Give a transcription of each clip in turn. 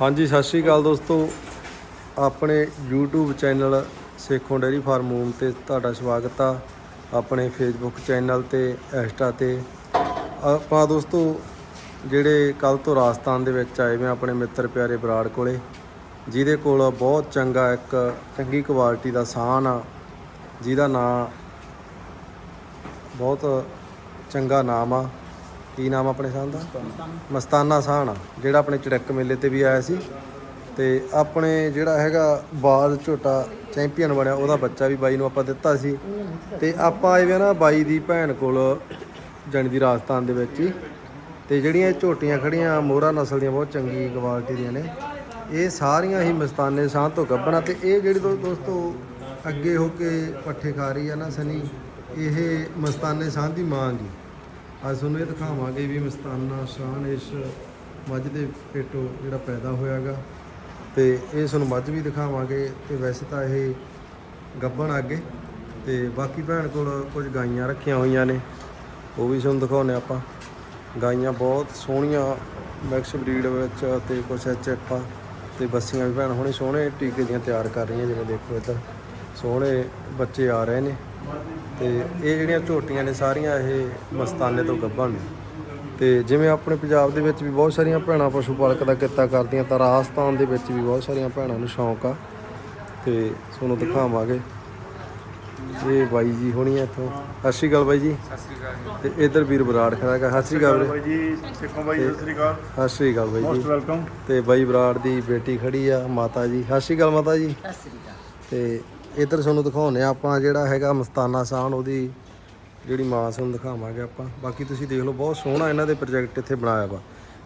ਹਾਂਜੀ, ਸਤਿ ਸ਼੍ਰੀ ਅਕਾਲ ਦੋਸਤੋ। ਆਪਣੇ YouTube channel Sekhon dairy farm home ਤੇ ਤੁਹਾਡਾ ਸਵਾਗਤ ਆ। ਆਪਣੇ Facebook ਚੈਨਲ ਤੇ, ਇੰਸਟਾ ਤੇ। ਆਪਾਂ ਦੋਸਤੋ, ਜਿਹੜੇ ਕੱਲ ਤੋਂ ਰਾਜਸਥਾਨ ਦੇ ਵਿੱਚ ਆਏ ਮੈਂ ਆਪਣੇ ਮਿੱਤਰ ਪਿਆਰੇ ਬਰਾੜ ਕੋਲੇ, ਜਿਹਦੇ ਕੋਲ ਬਹੁਤ ਚੰਗਾ ਇੱਕ ਚੰਗੀ ਕੁਆਲਿਟੀ ਦਾ ਸਾਨ ਆ, ਜਿਹਦਾ ਨਾਂ ਬਹੁਤ ਚੰਗਾ ਨਾਮ ਆ। ਕੀ ਨਾਮ ਆਪਣੇ ਸਾਨ ਦਾ? ਮਸਤਾਨਾ ਸਾਹਣ ਜਿਹੜਾ ਆਪਣੇ ਚੜਕ ਮੇਲੇ ਤੇ ਵੀ ਆਇਆ ਸੀ। ਤੇ ਆਪਣੇ ਜਿਹੜਾ ਹੈਗਾ ਬਾਲ ਝੋਟਾ ਚੈਂਪੀਅਨ ਬਣਿਆ, ਉਹਦਾ ਬੱਚਾ ਵੀ ਬਾਈ ਨੂੰ ਆਪਾਂ ਦਿੱਤਾ ਸੀ। ਤੇ ਆਪਾਂ ਆਏ ਵੇ ਨਾ ਬਾਈ ਦੀ ਭੈਣ ਕੋਲ ਜਾਣੀ ਦੀ ਰਾਜਸਥਾਨ ਦੇ ਵਿੱਚ ਹੀ। ਤੇ ਜਿਹੜੀਆਂ ਇਹ ਝੋਟੀਆਂ ਖੜੀਆਂ ਮੋਹਰਾ ਨਸਲ ਦੀਆਂ ਬਹੁਤ ਚੰਗੀ ਕੁਆਲਿਟੀ ਦੀਆਂ ਨੇ। ਇਹ ਸਾਰੀਆਂ ਹੀ ਮਸਤਾਨੇ ਸਾਹ ਤੋਂ ਗੱਭਣਾ ਤੇ ਇਹ ਜਿਹੜੀ ਦੋਸਤੋ ਅੱਗੇ ਹੋ ਕੇ ਪੱਠੇ ਖਾ ਰਹੀ ਆ ਨਾ ਸਨੀ, ਇਹ ਮਸਤਾਨੇ ਸਾਹ ਦੀ ਮਾਂ ਜੀ। ਅੱਜ ਤੁਹਾਨੂੰ ਇਹ ਦਿਖਾਵਾਂਗੇ ਵੀ ਮਸਤਾਨਾ ਸ਼ਾਨ ਇਸ ਮੱਝ ਦੇ ਪੇਟੋਂ ਜਿਹੜਾ ਪੈਦਾ ਹੋਇਆਗਾ। ਤੇ ਇਹ ਤੁਹਾਨੂੰ ਮੱਝ ਵੀ ਦਿਖਾਵਾਂਗੇ ਤੇ ਵੈਸੇ ਤਾਂ ਇਹ ਗੱਭਣ ਅੱਗੇ। ਤੇ ਬਾਕੀ ਭੈਣ ਕੋਲ ਕੁਝ ਗਾਈਆਂ ਰੱਖੀਆਂ ਹੋਈਆਂ ਨੇ, ਉਹ ਵੀ ਤੁਹਾਨੂੰ ਦਿਖਾਉਨੇ ਆਪਾਂ। ਗਾਈਆਂ ਬਹੁਤ ਸੋਹਣੀਆਂ ਮਿਕਸ ਬਰੀਡ ਵਿੱਚ ਤੇ ਕੁਝ ਐਚਐਫ ਆਪਾਂ ਤੇ ਬੱਸੀਆਂ ਵੀ ਭੈਣ ਹੁਣੇ ਸੋਹਣੇ ਟੀਕੇ ਦੀਆਂ ਤਿਆਰ ਕਰ ਰਹੀਆਂ, ਜਿਵੇਂ ਦੇਖੋ ਇੱਧਰ। ਸੋਹਣੇ ਬੱਚੇ ਆ ਰਹੇ ਨੇ। ਤੇ ਇਹ ਜਿਹੜੀਆਂ ਝੋਟੀਆਂ ਨੇ ਸਾਰੀਆਂ ਇਹ ਮਸਤਾਨੇ ਤੋਂ ਗੱਭਣ ਨੇ। ਤੇ ਜਿਵੇਂ ਆਪਣੇ ਪੰਜਾਬ ਦੇ ਵਿੱਚ ਵੀ ਬਹੁਤ ਸਾਰੀਆਂ ਭੈਣਾਂ ਪਸ਼ੂ ਪਾਲਕ ਦਾ ਕਿੱਤਾ ਕਰਦੀਆਂ ਤਾਂ ਰਾਜਸਥਾਨ ਦੇ ਵਿੱਚ ਵੀ ਬਹੁਤ ਸਾਰੀਆਂ ਭੈਣਾਂ ਨੂੰ ਸ਼ੌਂਕ ਆ। ਤੇ ਤੁਹਾਨੂੰ ਦਿਖਾਵਾਂਗੇ। ਇਹ ਬਾਈ ਜੀ ਹੋਣੀ ਆ ਇੱਥੋਂ। ਸਤਿ ਸ਼੍ਰੀ ਅਕਾਲ ਬਾਈ ਜੀ। ਸਤਿ ਸ੍ਰੀ ਅਕਾਲ ਤੇ ਇੱਧਰ ਵੀਰ ਬਰਾੜ ਖੜਾ ਹੈਗਾ। ਸਤਿ ਸ਼੍ਰੀ ਅਕਾਲ ਬਾਈ ਜੀ ਸਿੱਖੋ ਬਾਈ ਸਤਿ ਸ੍ਰੀ ਅਕਾਲ। ਸਤਿ ਸ਼੍ਰੀ ਅਕਾਲ ਬਾਈ ਮੋਸਟ ਜੀ ਵੈਲਕਮ। ਤੇ ਬਾਈ ਬਰਾੜ ਦੀ ਬੇਟੀ ਖੜੀ ਆ ਮਾਤਾ ਜੀ। ਸਤਿ ਸ਼੍ਰੀ ਅਕਾਲ ਮਾਤਾ ਜੀ। ਤੇ ਇੱਧਰ ਤੁਹਾਨੂੰ ਦਿਖਾਉਨੇ ਆ ਆਪਾਂ ਜਿਹੜਾ ਹੈਗਾ ਮਸਤਾਨਾ ਸਾਨ ਉਹਦੀ ਜਿਹੜੀ ਮਾਂ ਤੁਹਾਨੂੰ ਦਿਖਾਵਾਂਗੇ ਆਪਾਂ। ਬਾਕੀ ਤੁਸੀਂ ਦੇਖ ਲਓ, ਬਹੁਤ ਸੋਹਣਾ ਇਹਨਾਂ ਦੇ ਪ੍ਰੋਜੈਕਟ ਇੱਥੇ ਬਣਾਇਆ ਵਾ।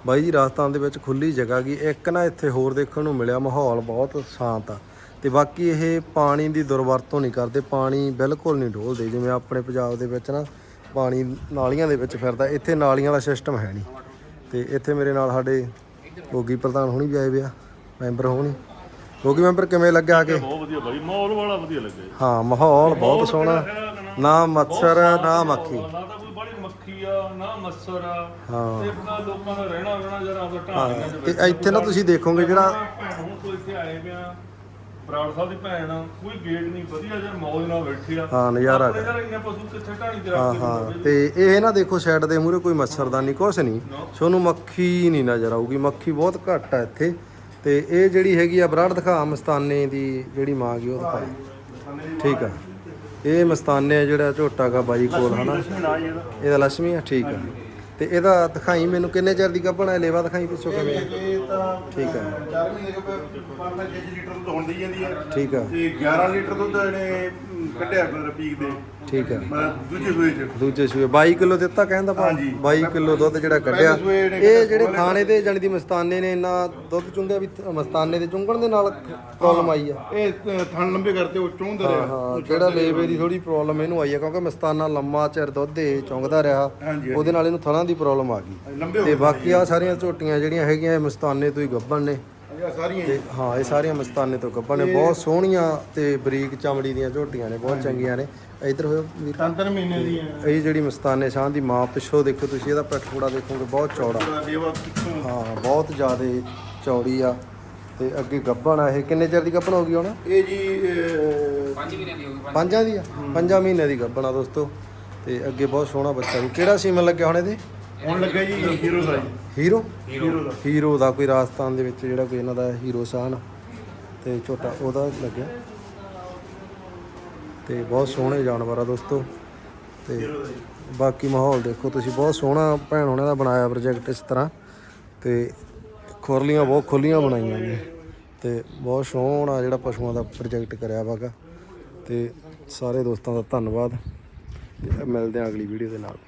ਬਾਈ ਜੀ, ਰਾਜਸਥਾਨ ਦੇ ਵਿੱਚ ਖੁੱਲੀ ਜਗ੍ਹਾ ਗਈ ਇੱਕ ਨਾ ਇੱਥੇ ਹੋਰ ਦੇਖਣ ਨੂੰ ਮਿਲਿਆ, ਮਾਹੌਲ ਬਹੁਤ ਸ਼ਾਂਤ ਆ। ਤੇ ਬਾਕੀ ਇਹ ਪਾਣੀ ਦੀ ਦੁਰਵਰਤੋਂ ਨਹੀਂ ਕਰਦੇ, ਪਾਣੀ ਬਿਲਕੁਲ ਨਹੀਂ ਡੋਲਦੇ। ਜਿਵੇਂ ਆਪਣੇ ਪੰਜਾਬ ਦੇ ਵਿੱਚ ਨਾ ਪਾਣੀ ਨਾਲੀਆਂ ਦੇ ਵਿੱਚ ਫਿਰਦਾ, ਇੱਥੇ ਨਾਲੀਆਂ ਦਾ ਸਿਸਟਮ ਹੈ ਨਹੀਂ। ਤੇ ਇੱਥੇ ਮੇਰੇ ਨਾਲ ਸਾਡੇ ਗੋਗੀ ਪ੍ਰਧਾਨ ਹੋਣੀ ਵੀ ਆਏ ਵੇ ਮੈਂਬਰ ਹੋਣੀ। ਗੋਗੀ ਮੈਂਬਰ ਕਿਵੇਂ ਲੱਗਿਆ ਆ ਕੇ? ਬਹੁਤ ਵਧੀਆ ਬਾਈ ਮਾਹੌਲ ਵਾਲਾ ਵਧੀਆ ਲੱਗਿਆ ਜੀ। ਹਾਂ ਮਾਹੌਲ ਬਹੁਤ ਸੋਹਣਾ। ਨਾ ਮੱਛਰ ਨਾ ਮੱਖੀ। ਨਾ ਤਾਂ ਕੋਈ ਬੜੀ ਮੱਖੀ ਆ ਨਾ ਮੱਛਰ ਆ। ਹਾਂ। ਤੇ ਆਪਣਾ ਲੋਕਾਂ ਦਾ ਰਹਿਣਾ ਰਹਿਣਾ ਜਰਾ ਆਪਦਾ ਢਾਣੀਆਂ ਦੇ ਤੇ ਇੱਥੇ ਨਾ ਤੁਸੀਂ ਦੇਖੋਗੇ ਜਿਹੜਾ ਭੈਣ ਹੁਣ ਕੋਈ ਇੱਥੇ ਆਏ ਪਿਆ ਬਰਾੜ ਸਾਹਿਬ ਦੀ ਭੈਣ ਆ ਕੋਈ ਗੇਟ ਨਹੀਂ ਵਧੀਆ ਜਰ ਮੌਜ ਨਾਲ ਬੈਠੀ ਆ। ਹਾਂ ਨਜ਼ਾਰਾ ਆਪਣੇ ਯਾਰ ਇੰਨੇ ਪਸ਼ੂ ਕਿੱਥੇ ਢਾਣੀ ਤੇ ਹਾਂ ਰੱਖ ਕੇ ਹਾਂ ਤੇ ਇਹ ਨਾ ਦੇਖੋ ਸਾਈਡ ਦੇ ਮੂਹਰੇ ਕੋਈ ਮੱਛਰਦਾਨੀ ਕੁਛ ਨਹੀਂ। ਤੁਹਾਨੂੰ ਮੱਖੀ ਨਹੀਂ ਨਜ਼ਰ ਆਊਗੀ ਮੱਖੀ ਬਹੁਤ ਘੱਟ ਆ ਇੱਥੇ। ਤੇ ਇਹ ਜਿਹੜੀ ਹੈਗੀ ਆ ਬਰਾੜ ਦਿਖਾ ਮਸਤਾਨੇ ਦੀ ਜਿਹੜੀ ਮਾਂ ਗਈ ਉਹ ਦਿਖਾ। ਠੀਕ ਆ। ਇਹ ਮਸਤਾਨੇ ਆ ਜਿਹੜਾ ਝੋਟਾ ਗਾ ਬਾਈ ਕੋਲ ਹਨਾ? ਇਹਦਾ। ਲక్ష్ਮੀ ਆ ਠੀਕ ਆ। ਤੇ ਇਹਦਾ ਦਿਖਾਈ ਮੈਨੂੰ ਕਿੰਨੇ ਚਿਰ ਦੀ ਗੱਭਣਾ ਲੇਵਾ ਦਿਖਾਈ ਪਿੱਛੋਂ ਕਿਵੇਂ? ਇਹ ਤਾਂ ਠੀਕ ਆ। 4 ਮਹੀਨੇ ਦੇ ਪਰ 6 ਲੀਟਰ ਦੁੱਧ ਹੁੰਦੀ ਜਾਂਦੀ ਹੈ ਠੀਕ ਆ। ਤੇ 11 ਲੀਟਰ ਦੁੱਧ ਇਹਨੇ ਕੱਢਿਆ ਫਿਰ ਪੀਕ ਦੇ। ਠੀਕ ਆ ਮੈਂ ਦੂਜੇ ਸੂਏ ਚ। ਦੂਜੇ ਸੂਏ 22 ਕਿਲੋ ਦਿੱਤਾ ਕਹਿੰਦਾ ਪਾ ਹਾਂਜੀ। 22 ਕਿਲੋ ਦੁੱਧ ਜਿਹੜਾ ਕੱਢਿਆ। ਸੂਏ ਇਹ ਜਿਹੜੇ ਥਾਣੇ ਦੇ ਜਾਣੀ ਦੀ ਮਸਤਾਨੇ ਨੇ ਇੰਨਾ ਦੁੱਧ ਚੁੰਗਿਆ ਵੀ th- ਮਸਤਾਨੇ ਦੇ ਚੁੰਗਣ ਦੇ ਨਾਲ ਪ੍ਰੋਬਲਮ ਆਈ ਆ। ਇਹ ਅ, ਥਣ ਲੰਬੇ ਕਰਤੇ ਉਹ ਚੋਂਦਾ ਹਾਂ ਰਿਹਾ ਹਾਂ ਜਿਹੜਾ ਲੇਵੇ ਦੀ ਥੋੜੀ ਪ੍ਰੋਬਲਮ ਇਹਨੂੰ ਆਈ ਆ ਕਿਉਂਕਿ ਮਸਤਾਨਾ ਲੰਮਾ ਚਿਰ ਦੁੱਧ ਦੇ ਚੁੰਗਦਾ ਰਿਹਾ। ਹਾਂਜੀ ਉਹਦੇ ਨਾਲ ਇਹਨੂੰ ਥਣਾ ਦੀ ਪ੍ਰੋਬਲਮ ਆ ਗਈ। ਲੰਬੇ ਤੇ ਬਾਕੀ ਆ ਸਾਰੀਆਂ ਝੋਟੀਆਂ ਜਿਹੜੀਆਂ ਹੈਗੀਆਂ ਇਹ ਮਸਤਾਨੇ ਤੋਂ ਹੀ ਗੱਭਣ ਨੇ। ਤੇ ਹਾਂ। ਇਹ ਸਾਰੀਆਂ ਮਸਤਾਨੇ ਤੋਂ ਗੱਭਣ ਨੇ। ਬਹੁਤ ਸੋਹਣੀਆਂ ਤੇ ਬਰੀਕ ਚਮੜੀ ਦੀਆਂ ਝੋਟੀਆਂ ਨੇ ਬਹੁਤ ਚੰਗੀਆਂ ਨੇ। ਇੱਧਰ ਹੋਇਓ ਵੀਰ। ਤਿੰਨ ਤਿੰਨ ਮਹੀਨੇ ਦੀਆਂ ਇਹ ਜਿਹੜੀ ਮਸਤਾਨੇ ਸ਼ਾਹ ਦੀ ਮਾਂ ਪਿੱਛੋਂ ਦੇਖੋ ਤੁਸੀਂ ਇਹਦਾ ਪਿੱਠ ਪੂੜਾ ਦੇਖੋਗੇ ਬਹੁਤ ਚੌੜਾ। ਦਾ ਹਾਂ ਬਹੁਤ ਜ਼ਿਆਦਾ ਚੌੜੀ ਆ ਤੇ ਅੱਗੇ ਗੱਭਣ ਆ ਇਹ। ਕਿੰਨੇ ਚਿਰ ਦੀ ਗੱਭਣ ਹੋ ਗਈ ਹੁਣ? ਇਹ ਜੀ ਅ, ਪੰਜ ਮਹੀਨੇ ਦੀ ਹੋ ਗਈ ਪੰਜਾਂ ਦੀ ਆ? ਪੰਜਾਂ ਮਹੀਨੇ ਦੀ ਗੱਭਣ ਆ ਦੋਸਤੋ। ਤੇ ਅੱਗੇ ਬਹੁਤ ਸੋਹਣਾ ਬੱਚਾ ਵੀ। ਕਿਹੜਾ ਸੀਮਨ ਲੱਗਿਆ ਹੁਣ ਇਹਦੇ? ਹੁਣ ਲੱਗਾ ਜੀ ਹੀਰੋ ਦਾ ਜੀ। ਹੀਰੋ? ਹੀਰੋ ਦਾ। ਹੀਰੋ ਦਾ ਕੋਈ ਰਾਜਸਥਾਨ ਦੇ ਵਿੱਚ ਜਿਹੜਾ ਕੋਈ ਇਹਨਾਂ ਦਾ ਹੀਰੋ ਸਾਨ ਤੇ ਛੋਟਾ ਉਹਦਾ ਲੱਗਿਆ। ਤੇ ਬਹੁਤ ਸੋਹਣੇ ਜਾਨਵਰ ਆ ਦੋਸਤੋ। ਤੇ ਬਾਕੀ ਮਾਹੌਲ ਦੇਖੋ ਤੁਸੀਂ ਬਹੁਤ ਸੋਹਣਾ ਭੈਣ ਉਹਨਾਂ ਦਾ ਬਣਾਇਆ ਪ੍ਰੋਜੈਕਟ ਇਸ ਤਰ੍ਹਾਂ। ਤੇ ਖੁਰਲੀਆਂ ਬਹੁਤ ਖੁੱਲੀਆਂ ਬਣਾਈਆਂ ਨੇ। ਤੇ ਬਹੁਤ ਸੋਹਣਾ ਜਿਹੜਾ ਪਸ਼ੂਆਂ ਦਾ ਪ੍ਰੋਜੈਕਟ ਕਰਿਆ ਵਾਗਾ ਤੇ ਸਾਰੇ ਦੋਸਤਾਂ ਦਾ ਧੰਨਵਾਦ। ਤੇ ਮਿਲਦੇ ਹਾਂ ਅਗਲੀ ਵੀਡੀਓ ਦੇ ਨਾਲ।